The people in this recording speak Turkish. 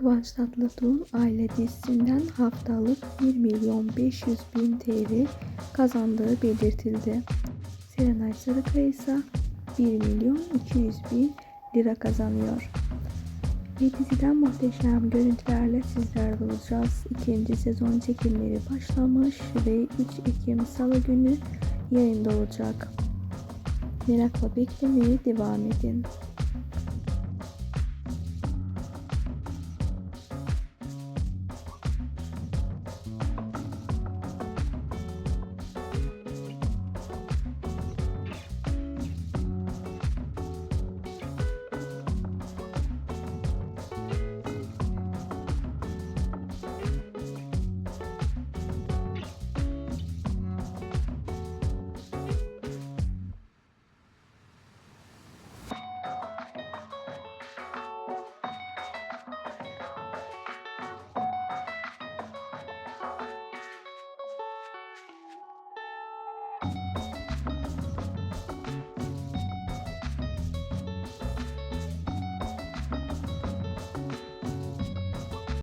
Kıvanç Tatlıtuğ'un Aile dizisinden haftalık 1 milyon 500 bin TL kazandığı belirtildi. Serenay Sarıkaya ise 1 milyon 200 bin lira kazanıyor. Bir diziden muhteşem görüntülerle sizlerle olacağız. İkinci sezon çekimleri başlamış ve 3 Ekim Salı günü yayında olacak. Merakla beklemeye devam edin.